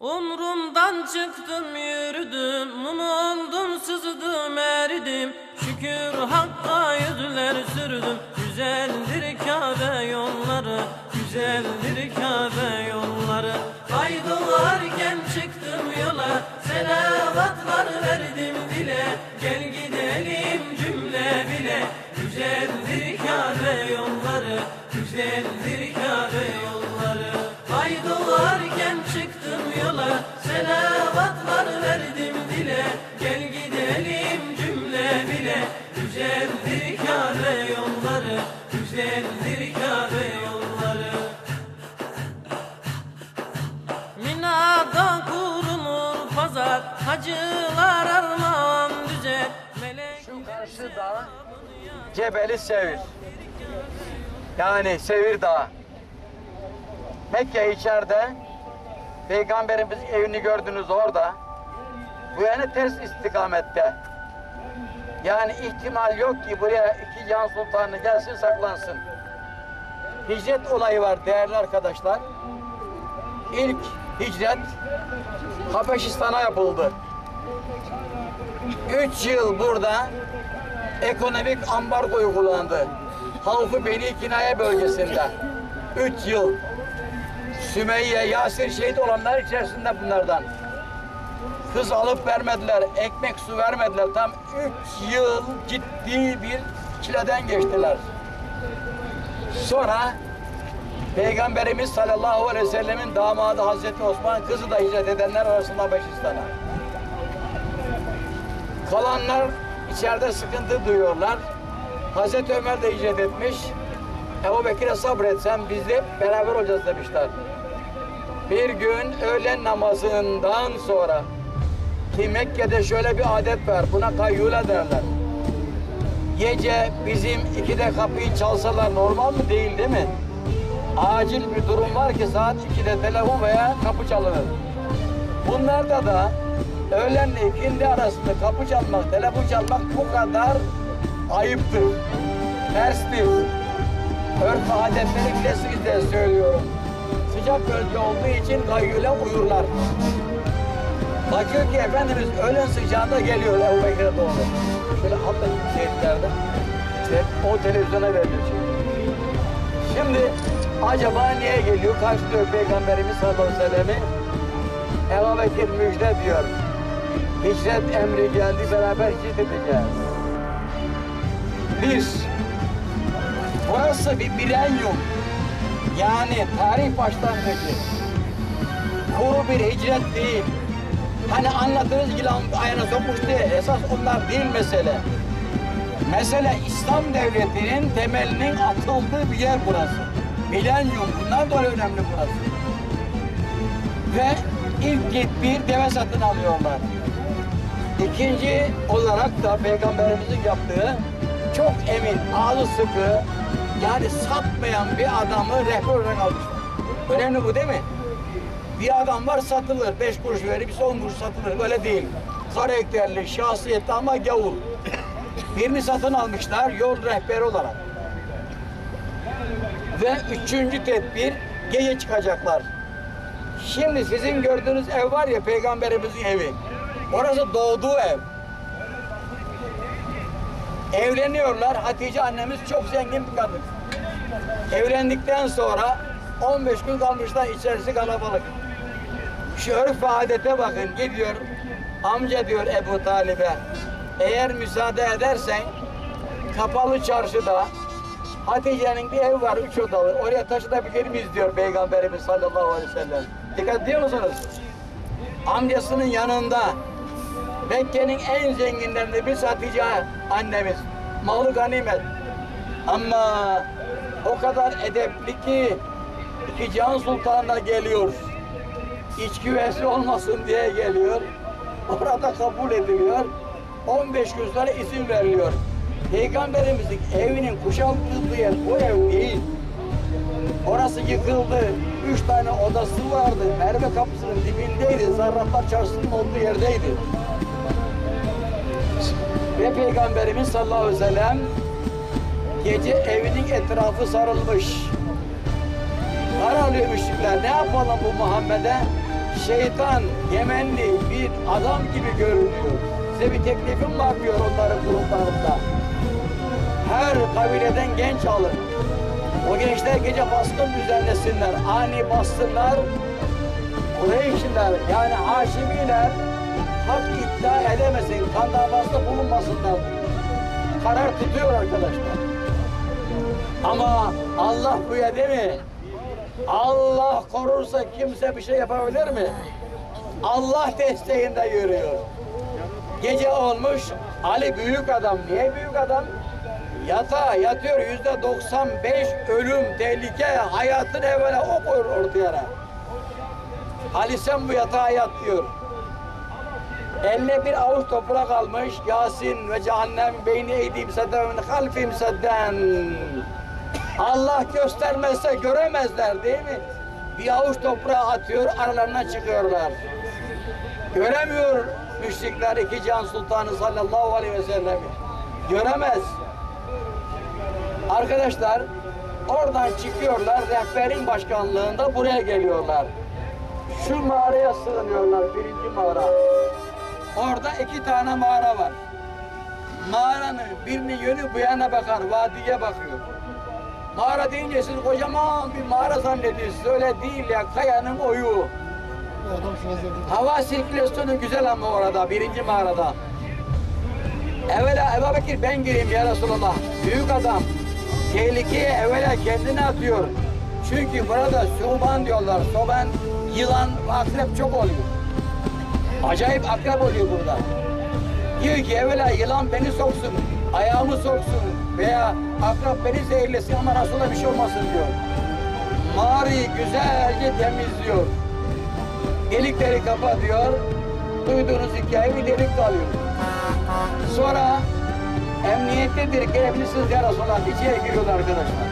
Umrumdan çıktım yürüdüm. Mum oldum sızdım eridim. Şükür Hakk'a yüzler sürdüm. Güzeldir Kabe yolları Güzeldir Kabe yolları. Ay doğarken çıktım yola Selavatlar verdim dile. Gel gidelim cümle bile. Güzeldir Kabe yolları Güzeldir Kabe yolları pazar Hacılar armağan Melek Şu karşı dağ Cebeli Sevir. Yani Sevir Dağı. Mekke içeride Peygamberimiz evini gördünüz orada. Bu yani ters istikamette. Yani ihtimal yok ki buraya iki can sultanı gelsin saklansın. Hicret olayı var değerli arkadaşlar. İlk hicret Habeşistan'a yapıldı. Üç yıl burada ekonomik ambargo uygulandı. Havf-ı Beni Kinaye bölgesinde. Üç yıl. Sümeyye, Yasir şehit olanlar içerisinde bunlardan. Kız alıp vermediler, ekmek su vermediler. Tam üç yıl ciddi bir çileden geçtiler. Sonra Peygamberimiz sallallahu aleyhi ve sellemin damadı Hazreti Osman kızı da hicret edenler arasında Habeşistan'a. Kalanlar içeride sıkıntı duyuyorlar. Hazreti Ömer de hicret etmiş. Ebu Bekir'e sabretsen biz de beraber olacağız demişler. Bir gün öğlen namazından sonra ki Mekke'de şöyle bir adet var. Buna kayyule derler. Gece bizim ikide kapıyı çalsalar normal mı değil değil mi? Acil bir durum var ki saat 2'de telefon veya kapı çalınır. Bunlarda da öğlenle ikindi arasında kapı çalmak, telefon çalmak bu kadar ayıptır. Terstir. Örf adetleri diye söylüyorum. Sıcak bölge olduğu için gayyule uyurlar. Bakıyor ki Efendimiz öğlen sıcağında geliyor Ebu Bekir'e doğru. Şöyle altta şehitlerde. İşte o televizyona şimdi. Şimdi acaba niye geliyor? Karşılıyor Peygamberimiz sallallahu aleyhi ve sellem'i. Ebu Bekir müjde diyor. Hicret emri geldi beraber hicret edeceğiz. Bir, burası bir milenyum. Yani tarih başlangıcı. Kuru bir hicret değil. Hani anlatırız yılan ayağına sokmuş diye esas onlar değil mesele. Mesele İslam devletinin temelinin atıldığı bir yer burası. Milenyum bundan dolayı önemli burası. Ve ilk git bir deve satın alıyorlar. İkinci olarak da Peygamberimizin yaptığı çok emin, ağzı sıkı, yani satmayan bir adamı rehber olarak almışlar. Önemli bu değil mi? Bir adam var satılır, beş kuruş verir, bir on kuruş satılır. Öyle değil. Karakterli, şahsiyetli ama gavur. Birini satın almışlar yol rehberi olarak. Ve üçüncü tedbir gece çıkacaklar. Şimdi sizin gördüğünüz ev var ya peygamberimizin evi. Orası doğduğu ev. Evleniyorlar. Hatice annemiz çok zengin bir kadın. Evlendikten sonra 15 gün kalmışlar içerisi kalabalık. Şu örf ve adete bakın gidiyor. Amca diyor Ebu Talib'e. Eğer müsaade edersen kapalı çarşıda Hatice'nin bir evi var üç odalı. Oraya taşınabilir miyiz diyor Peygamberimiz sallallahu aleyhi ve sellem. Dikkat ediyor musunuz? Amcasının yanında Mekke'nin en zenginlerinden bir Hatice annemiz. Malı ganimet. Ama o kadar edepli ki iki Can Sultan'a geliyor. İçki vesi olmasın diye geliyor. Orada kabul ediliyor. 15 gün sonra izin veriliyor. Peygamberimizin evinin kuşatıldığı yer bu ev değil. Orası yıkıldı. Üç tane odası vardı. Merve kapısının dibindeydi. Zarraflar çarşısının olduğu yerdeydi. Ve Peygamberimiz sallallahu aleyhi ve sellem gece evinin etrafı sarılmış. Karar alıyor müşrikler. Ne yapalım bu Muhammed'e? şeytan, Yemenli bir adam gibi görünüyor. Size bir teklifim var diyor onların gruplarında. Her kabileden genç alın. O gençler gece baskın düzenlesinler. Ani bassınlar. Kureyşliler yani Haşimiler hak iddia edemesin. Kan davasında bulunmasınlar. Karar tutuyor arkadaşlar. Ama Allah bu değil mi? Allah korursa kimse bir şey yapabilir mi? Allah desteğinde yürüyor. Gece olmuş Ali büyük adam. Niye büyük adam? Yatağa yatıyor yüzde 95 ölüm, tehlike, hayatın evvela o koyur ortaya. Ali sen bu yatağa yat diyor. Eline bir avuç toprak almış. Yasin ve cehennem beyni eydim sedden halfim sedden. Allah göstermezse göremezler değil mi? Bir avuç toprağı atıyor, aralarına çıkıyorlar. Göremiyor müşrikler iki can sultanı sallallahu aleyhi ve sellem'i. Göremez. Arkadaşlar oradan çıkıyorlar, rehberin başkanlığında buraya geliyorlar. Şu mağaraya sığınıyorlar, birinci mağara. Orada iki tane mağara var. Mağaranın birinin yönü bu yana bakar, vadiye bakıyor. Mağara deyince siz kocaman bir mağara zannediyorsunuz. Öyle değil ya, kayanın oyu. Hava sirkülasyonu güzel ama orada, birinci mağarada. Evvela Ebu Bekir ben gireyim ya Resulallah. Büyük adam. Tehlikeye evvela kendini atıyor. Çünkü burada suban diyorlar. Soban, yılan, akrep çok oluyor. Acayip akrep oluyor burada. Diyor ki evvela yılan beni soksun, ayağımı soksun veya akrep beni zehirlesin ama Resul'a bir şey olmasın diyor. Mağarayı güzelce temizliyor. Delikleri kapatıyor. Duyduğunuz hikaye bir delik kalıyor. Sonra emniyettedir gelebilirsiniz ya Resulallah. İçeri giriyorlar arkadaşlar.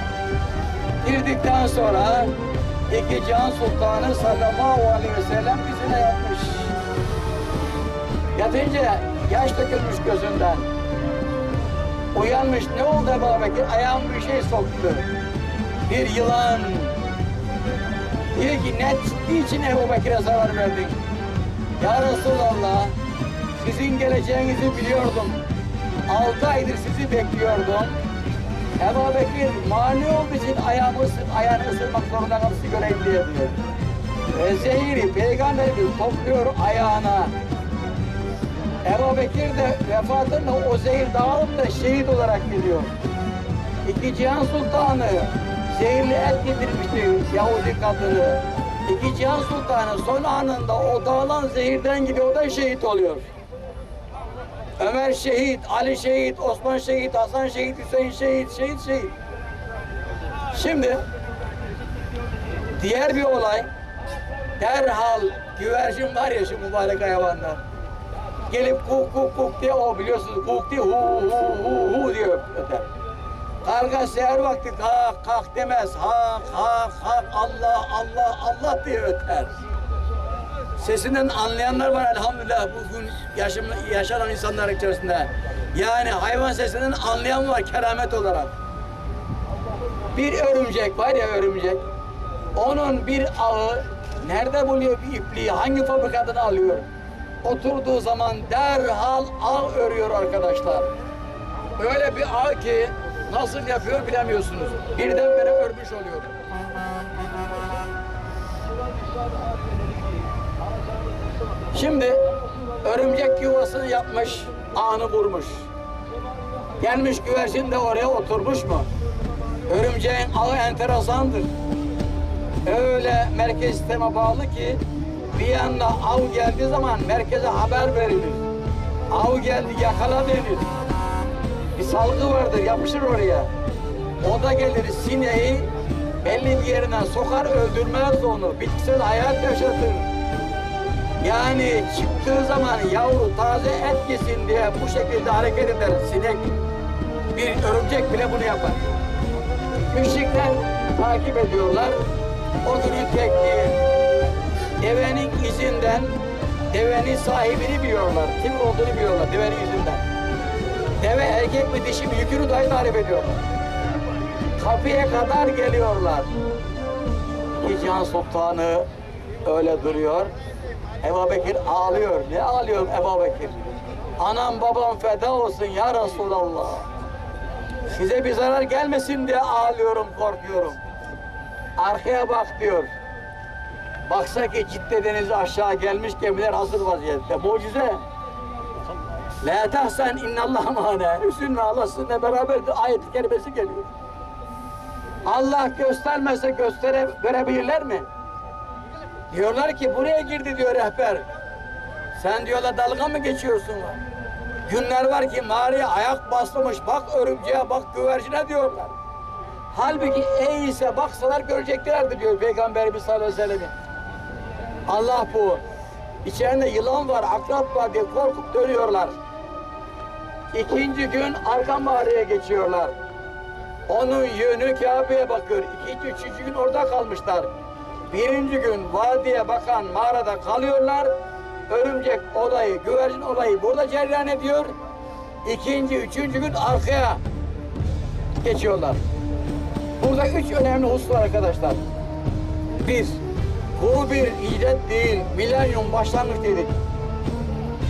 Girdikten sonra iki can sultanı sallallahu aleyhi ve sellem bizine yatmış. Yatınca yaş dökülmüş gözünden. Uyanmış ne oldu Ebu Bekir? Ayağım bir şey soktu. Bir yılan. Diyor ki ne, niçin Ebu Bekir'e zarar verdin? Ya Resulallah sizin geleceğinizi biliyordum. Altı aydır sizi bekliyordum. Ebu Bekir mani olduğu için ayağımı, ayağını ısırmak zorunda sizi göreyim diye diyor. Ve zehiri peygamberimiz topluyor ayağına. Ebu Bekir de vefatında o zehir dağılıp da şehit olarak gidiyor. İki Cihan Sultanı zehirli et getirmişti Yahudi kadını. İki Cihan Sultanı son anında o dağılan zehirden gidiyor, o da şehit oluyor. Ömer şehit, Ali şehit, Osman şehit, Hasan şehit, Hüseyin şehit, şehit şehit. Şimdi diğer bir olay derhal güvercin var ya şu mübarek hayvanlar. Gelip kuk kuk kuk diye o biliyorsunuz kuk diye hu hu hu hu diye öter. Karga seher vakti kalk kalk demez. Hak hak hak Allah Allah Allah diye öter. Sesinden anlayanlar var elhamdülillah bugün yaşam, yaşanan insanlar içerisinde. Yani hayvan sesinden anlayan var keramet olarak. Bir örümcek var ya örümcek. Onun bir ağı nerede buluyor bir ipliği? Hangi fabrikadan alıyor? Oturduğu zaman derhal ağ örüyor arkadaşlar. Öyle bir ağ ki nasıl yapıyor bilemiyorsunuz. Birdenbire örmüş oluyor. Şimdi örümcek yuvasını yapmış, ağını vurmuş. Gelmiş güvercin de oraya oturmuş mu? Örümceğin ağı enteresandır. Öyle merkez sisteme bağlı ki bir yanda av geldiği zaman merkeze haber verilir. Av geldi yakala denir. Bir salgı vardır yapışır oraya. O da gelir sineği belli bir yerine sokar öldürmez onu. Bitkisel hayat yaşatır. Yani çıktığı zaman yavru taze et yesin diye bu şekilde hareket eder sinek. Bir örümcek bile bunu yapar. Müşrikler takip ediyorlar. O günün tekniği. Devenin izinden devenin sahibini biliyorlar. Kim olduğunu biliyorlar devenin izinden. Deve erkek mi dişi mi yükünü dahi tarif ediyorlar. Kapıya kadar geliyorlar. Hicran Sultanı öyle duruyor. Ebu Bekir ağlıyor. Ne ağlıyor Ebu Bekir? Anam babam feda olsun ya Resulallah. Size bir zarar gelmesin diye ağlıyorum, korkuyorum. Arkaya bak diyor. Baksa ki ciddi denizi aşağı gelmiş gemiler hazır vaziyette. Mucize. La tahsen innallah mane. Üzülme Allah sizinle beraberdir. Ayet-i kerimesi geliyor. Allah göstermese göstere görebilirler mi? Diyorlar ki buraya girdi diyor rehber. Sen diyorlar dalga mı geçiyorsun? Günler var ki mağaraya ayak basmış. Bak örümceğe bak güvercine diyorlar. Halbuki ey ise baksalar göreceklerdi diyor Peygamberimiz sallallahu aleyhi ve sellem. Allah bu. İçeride yılan var, akrap var diye korkup dönüyorlar. İkinci gün arka mağaraya geçiyorlar. Onun yönü Kabe'ye bakıyor. İkinci, üçüncü gün orada kalmışlar. Birinci gün vadiye bakan mağarada kalıyorlar. Örümcek olayı, güvercin olayı burada cereyan ediyor. İkinci, üçüncü gün arkaya geçiyorlar. Burada üç önemli husus var arkadaşlar. Bir, bu bir icat değil, milenyum başlangıç dedik.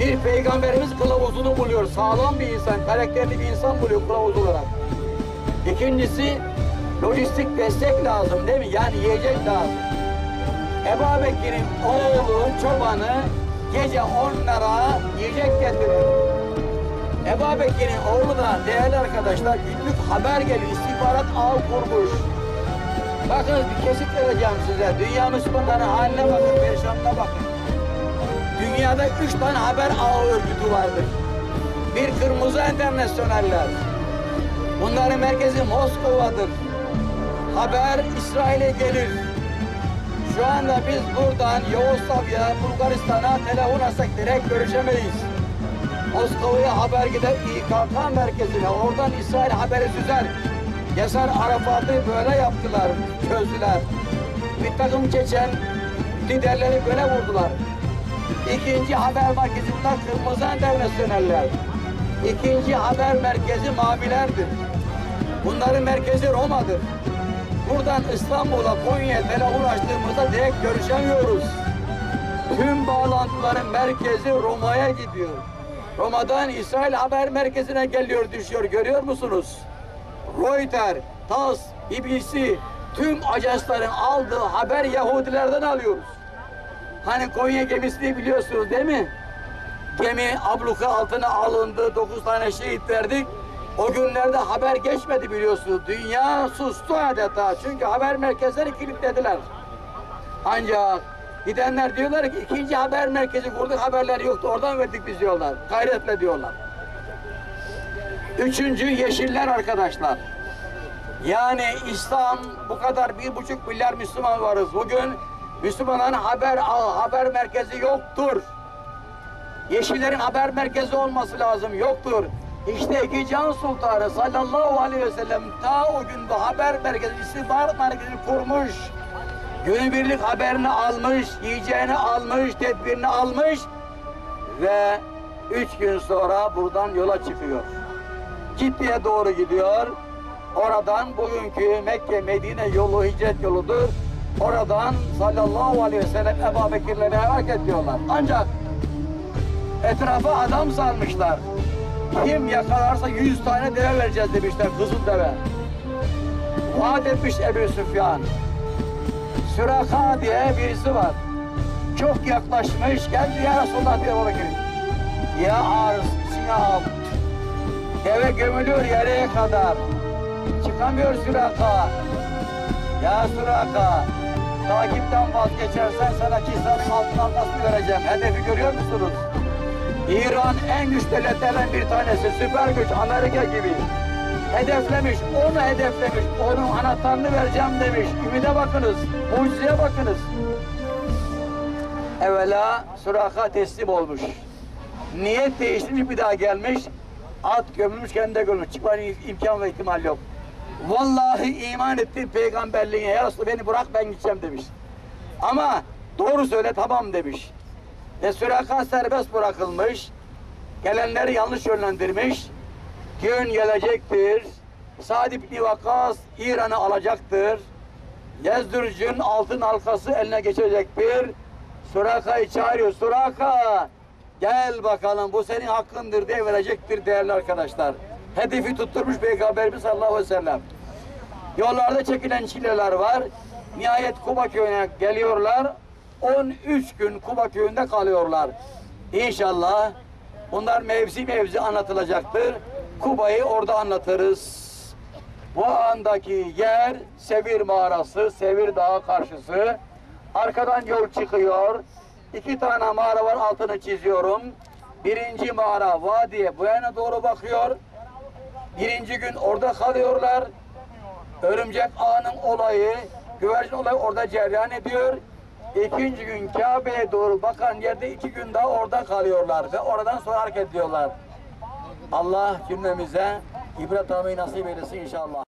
Bir peygamberimiz kılavuzunu buluyor, sağlam bir insan, karakterli bir insan buluyor kılavuz olarak. İkincisi, lojistik destek lazım değil mi? Yani yiyecek lazım. Ebu Bekir'in oğlu, çobanı gece onlara yiyecek getiriyor. Ebu Bekir'in oğlu da değerli arkadaşlar günlük haber geliyor, istihbarat ağı kurmuş. Bakın bir kesit vereceğim size. Dünya Müslümanların haline bakın, perişanına bakın. Dünyada üç tane haber ağı örgütü vardır. Bir Kırmızı Enternasyonaller. Bunların merkezi Moskova'dır. Haber İsrail'e gelir. Şu anda biz buradan Yugoslavya, Bulgaristan'a telefon açsak direkt görüşemeyiz. Moskova'ya haber gider İKK merkezine. Oradan İsrail haberi süzer. Yasar Arafat'ı böyle yaptılar, çözdüler. Bir takım Çeçen liderleri böyle vurdular. İkinci haber merkezi bunlar Kırmızı Enternasyonaller. İkinci haber merkezi Mavilerdir. Bunların merkezi Roma'dır. Buradan İstanbul'a, Konya'ya telefon açtığımızda direkt görüşemiyoruz. Tüm bağlantıların merkezi Roma'ya gidiyor. Roma'dan İsrail haber merkezine geliyor, düşüyor. Görüyor musunuz? Reuters, TASS, BBC, tüm ajansların aldığı haber Yahudilerden alıyoruz. Hani Konya gemisini biliyorsunuz değil mi? Gemi abluka altına alındı, dokuz tane şehit verdik. O günlerde haber geçmedi biliyorsunuz. Dünya sustu adeta. Çünkü haber merkezleri kilitlediler. Ancak gidenler diyorlar ki ikinci haber merkezi kurduk haberler yoktu. Oradan verdik biz diyorlar. Gayretle diyorlar. Üçüncü yeşiller arkadaşlar. Yani İslam bu kadar bir buçuk milyar Müslüman varız. Bugün Müslümanların haber haber merkezi yoktur. Yeşillerin haber merkezi olması lazım. Yoktur. İşte iki Can Sultanı sallallahu aleyhi ve sellem ta o gün bu haber merkezi, istihbarat merkezini kurmuş. Günübirlik haberini almış, yiyeceğini almış, tedbirini almış ve üç gün sonra buradan yola çıkıyor. Ciddiye doğru gidiyor. Oradan bugünkü Mekke Medine yolu hicret yoludur. Oradan sallallahu aleyhi ve sellem Ebu Bekir'le hareket ediyorlar. Ancak etrafa adam sarmışlar. Kim yakalarsa yüz tane deve vereceğiz demişler, kızıl deve. Vaat etmiş Ebu Süfyan. Süraka diye birisi var. Çok yaklaşmış, geldi ya Resulullah diye Bekir. Ya arz, sinyal. Deve gömülüyor yere kadar. Çıkamıyor Süraka. Ya Süraka, takipten vazgeçersen sana Kisra'nın altın halkasını vereceğim. Hedefi görüyor musunuz? İran en güçlü devletlerden bir tanesi, süper güç, Amerika gibi. Hedeflemiş, onu hedeflemiş, onun anahtarını vereceğim demiş. Ümide bakınız, mucizeye bakınız. Evvela Suraka teslim olmuş. Niyet değiştirmiş bir daha gelmiş. At gömülmüş kendine gömülmüş. Çıkma imkan ve ihtimal yok. Vallahi iman ettim peygamberliğine. Ya Resulallah beni bırak ben gideceğim demiş. Ama doğru söyle tamam demiş. Ve Süraka serbest bırakılmış. Gelenleri yanlış yönlendirmiş. Gün gelecektir. Sa'd ibn Vakkas İran'ı alacaktır. Yezdürcün altın halkası eline geçecektir. Suraka'yı çağırıyor. Suraka gel bakalım bu senin hakkındır diye verecektir değerli arkadaşlar. Hedefi tutturmuş Peygamberimiz sallallahu aleyhi ve. Yollarda çekilen çileler var. Nihayet Kuba köyüne geliyorlar. 13 gün Kuba köyünde kalıyorlar. İnşallah bunlar mevzi mevzi anlatılacaktır. Kuba'yı orada anlatırız. Bu andaki yer Sevir mağarası, Sevir Dağı karşısı. Arkadan yol çıkıyor. İki tane mağara var altını çiziyorum. Birinci mağara vadiye bu yana doğru bakıyor. Birinci gün orada kalıyorlar. Örümcek ağının olayı, güvercin olayı orada cereyan ediyor. İkinci gün Kabe'ye doğru bakan yerde iki gün daha orada kalıyorlar ve oradan sonra hareket ediyorlar. Allah cümlemize ibret almayı nasip eylesin inşallah.